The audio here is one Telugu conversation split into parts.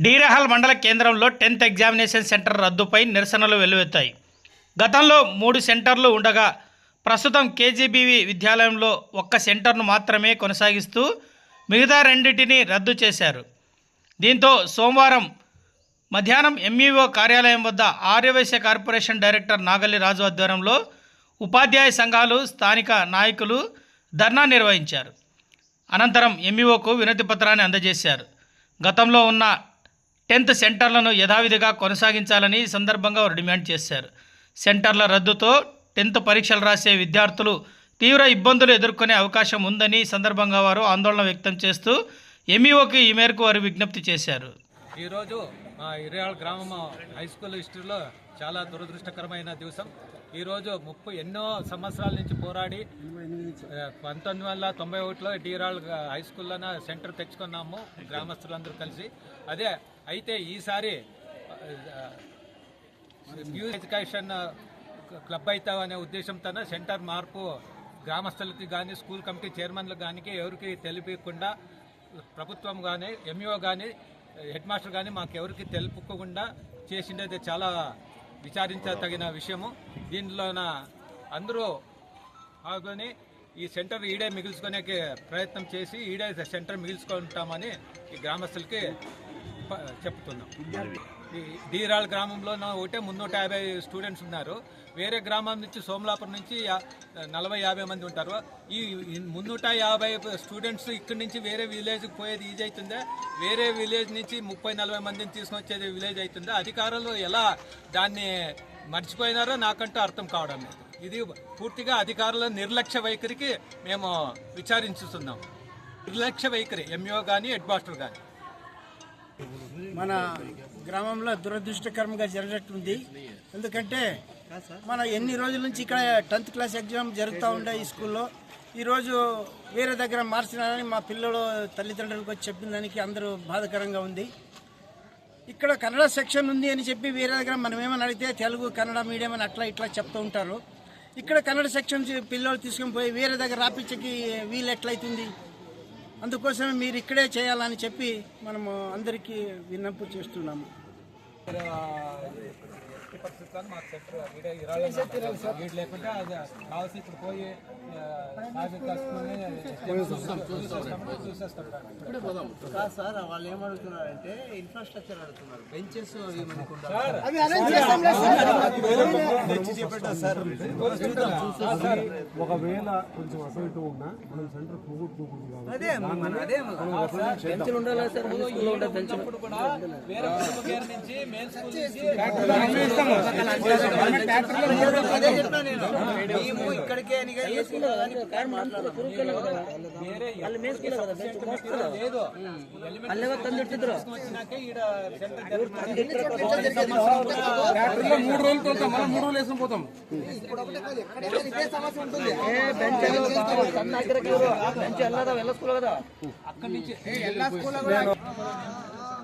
డీరహల్ మండల కేంద్రంలో టెన్త్ ఎగ్జామినేషన్ సెంటర్ రద్దుపై నిరసనలు వెల్లువెత్తాయి. గతంలో మూడు సెంటర్లు ఉండగా ప్రస్తుతం కేజీబీవి విద్యాలయంలో ఒక్క సెంటర్ను మాత్రమే కొనసాగిస్తూ మిగతా రెండింటిని రద్దు చేశారు. దీంతో సోమవారం మధ్యాహ్నం ఎంఈఓ కార్యాలయం వద్ద ఆర్యవైశ్య కార్పొరేషన్ డైరెక్టర్ నాగల్లి రాజు ఆధ్వర్యంలో ఉపాధ్యాయ సంఘాలు స్థానిక నాయకులు ధర్నా నిర్వహించారు. అనంతరం ఎంఈఓకు వినతి పత్రాన్ని అందజేశారు. గతంలో ఉన్న టెన్త్ సెంటర్లను యథావిధిగా కొనసాగించాలని ఈ సందర్భంగా వారు డిమాండ్ చేశారు. సెంటర్ల రద్దుతో టెన్త్ పరీక్షలు రాసే విద్యార్థులు తీవ్ర ఇబ్బందులు ఎదుర్కొనే అవకాశం ఉందని ఈ సందర్భంగా వారు ఆందోళన వ్యక్తం చేస్తూ ఎంఈఓకి ఈ మేరకు వారు విజ్ఞప్తి చేశారు. ఈరోజు మా ఇరియాల్ గ్రామం హై స్కూల్ హిస్టరీలో చాలా దురదృష్టకరమైన దివసం. ఈరోజు ముప్పై ఎన్నో సంవత్సరాల నుంచి పోరాడి పంతొమ్మిది వందల తొంభై ఒకటిలో డీరాల్ హై స్కూల్లోన సెంటర్ తెచ్చుకున్నాము గ్రామస్తులందరూ కలిసి. అదే అయితే ఈసారి న్యూ ఎడ్యుకేషన్ క్లబ్ అవుతావు అనే ఉద్దేశంతో సెంటర్ మార్పు గ్రామస్తులకి కానీ స్కూల్ కమిటీ చైర్మన్లకు కానీ ఎవరికి తెలియకుండా ప్రభుత్వం కానీ ఎంఈఓ కానీ హెడ్ మాస్టర్ కానీ మాకు ఎవరికి తెలుపుకోకుండా చేసిండైతే చాలా విచారించదగిన విషయము. దీనిలోన అందరూ ఆగుని ఈ సెంటర్ ఈడే మిగుల్చుకునే ప్రయత్నం చేసి ఈడే సెంటర్ మిగుల్చుకుంటామని ఈ గ్రామస్తులకి చెప్తున్నాం. డీరాల్ గ్రామంలో నా ఒకటే మున్నూట యాభై స్టూడెంట్స్ ఉన్నారు. వేరే గ్రామం నుంచి సోమలాపురం నుంచి నలభై యాభై మంది ఉంటారు. ఈ మున్నూట యాభై స్టూడెంట్స్ ఇక్కడి నుంచి వేరే విలేజ్కి పోయేది ఈజీ అవుతుందా వేరే విలేజ్ నుంచి ముప్పై నలభై మందిని తీసుకొచ్చేది విలేజ్ అవుతుందా అధికారులు ఎలా దాన్ని మర్చిపోయినారో నాకంటూ అర్థం కావడం లేదు. ఇది పూర్తిగా అధికారుల నిర్లక్ష్య వైఖరికి మేము విచారించుతున్నాం. నిర్లక్ష్య వైఖరి ఎంఈఓ కానీ హెడ్ మాస్టర్ కానీ మన గ్రామంలో దురదృష్టకరంగా జరిగినట్టుంది. ఎందుకంటే మన ఎన్ని రోజుల నుంచి ఇక్కడ టెన్త్ క్లాస్ ఎగ్జామ్ జరుగుతూ ఉండే ఈ స్కూల్లో ఈరోజు వేరే దగ్గర మార్చినారని మా పిల్లలు తల్లిదండ్రులకు వచ్చి చెప్పిన దానికి అందరూ బాధకరంగా ఉంది. ఇక్కడ కన్నడ సెక్షన్ ఉంది అని చెప్పి వేరే దగ్గర మనం ఏమని అడిగితే తెలుగు కన్నడ మీడియం అని అట్లా ఇట్లా చెప్తూ ఉంటారు. ఇక్కడ కన్నడ సెక్షన్ పిల్లలు తీసుకొని పోయి వేరే దగ్గర రాపించకి వీలు ఎట్లయితుంది? అందుకోసమే మీరు ఇక్కడే చేయాలని చెప్పి మనము అందరికీ విన్నప్పు చేస్తున్నాము. పరిస్థితుల్లో మాకు వీడే లేకుంటే అది కావాల్సి ఇప్పుడు పోయి చూసేస్తాం సార్ వాళ్ళు ఏమడుగుతున్నారంటే ఇన్ఫ్రాస్ట్రక్చర్ అడుగుతున్నారు బెంచెస్ అవి మనకు ఒకవేళ కొంచెం అటు ఇటు ఉన్నా మనం సెంటర్ పోగొట్టుకోకూడదు ఇక్కడికే అని కానీ ఏ స్కూల్లో వేసుకుని పోతాం.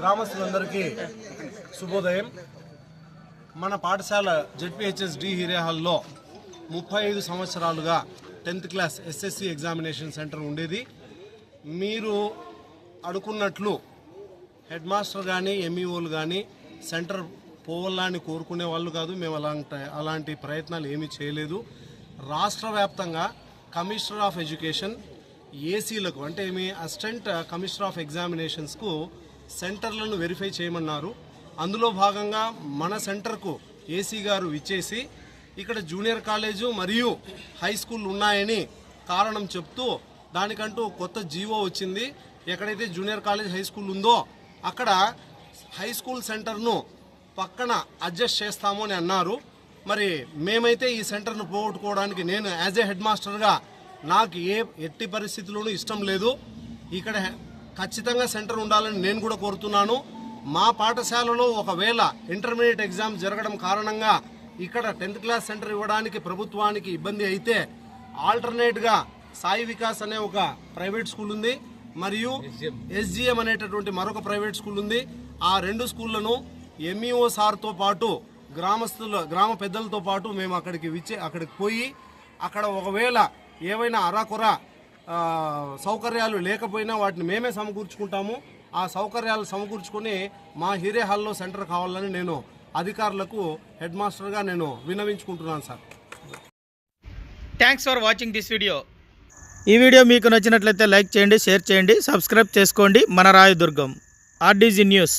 గ్రామస్తులందరికీ శుభోదయం. మన పాఠశాల జెడ్పిహెచ్ఎస్ డి హిరే హాల్లో ముప్పై ఐదు సంవత్సరాలుగా tenth class SSC examination centre ఉండేది. మీరు అడుకున్నట్లు హెడ్ మాస్టర్ కానీ ఎంఈఓలు కానీ సెంటర్ పోవాలని కోరుకునే వాళ్ళు కాదు మేము అలాంటి అలాంటి ప్రయత్నాలు ఏమీ చేయలేదు. రాష్ట్ర వ్యాప్తంగా కమిషనర్ ఆఫ్ ఎడ్యుకేషన్ ఏసీలకు అంటే మీ అసిస్టెంట్ కమిషనర్ ఆఫ్ ఎగ్జామినేషన్స్కు సెంటర్లను వెరిఫై చేయమన్నారు. అందులో భాగంగా మన సెంటర్కు ఏసీ గారు ఇచ్చేసి ఇక్కడ జూనియర్ కాలేజు మరియు హై స్కూల్ ఉన్నాయని కారణం చెప్తూ దానికంటూ కొత్త జీవో వచ్చింది. ఎక్కడైతే జూనియర్ కాలేజ్ హై స్కూల్ ఉందో అక్కడ హై స్కూల్ సెంటర్ను పక్కన అడ్జస్ట్ చేస్తాము అని అన్నారు. మరి మేమైతే ఈ సెంటర్ను పోగొట్టుకోవడానికి నేను యాజ్ ఏ హెడ్ మాస్టర్గా నాకు ఏ ఎట్టి పరిస్థితుల్లోనూ ఇష్టం లేదు. ఇక్కడ ఖచ్చితంగా సెంటర్ ఉండాలని నేను కూడా కోరుతున్నాను. మా పాఠశాలలో ఒకవేళ ఇంటర్మీడియట్ ఎగ్జామ్ జరగడం కారణంగా ఇక్కడ టెన్త్ క్లాస్ సెంటర్ ఇవ్వడానికి ప్రభుత్వానికి ఇబ్బంది అయితే ఆల్టర్నేట్గా సాయి వికాస్ అనే ఒక ప్రైవేట్ స్కూల్ ఉంది. మరియు ఎస్జిఎం అనేటటువంటి మరొక ప్రైవేట్ స్కూల్ ఉంది. ఆ రెండు స్కూళ్ళను ఎంఈఓ సార్తో పాటు గ్రామస్తుల గ్రామ పెద్దలతో పాటు మేము అక్కడికి విచ్చే అక్కడికి పోయి అక్కడ ఒకవేళ ఏవైనా అరాకొర ఆ, సౌకర్యాలు లేకపోయినా వాటిని మేమే సమకూర్చుకుంటాము. ఆ సౌకర్యాలు సమకూర్చుకొని మా హీరే హాల్లో సెంటర్ కావాలని నేను అధికారులకు హెడ్ మాస్టర్గా నేను విన్నవించుకుంటున్నాను sir. Thanks for watching this video ఈ వీడియో మీకు నచ్చినట్లయితే లైక్ చేయండి షేర్ చేయండి సబ్స్క్రైబ్ చేసుకోండి. మన రాయదుర్గం ఆర్డీజీ న్యూస్.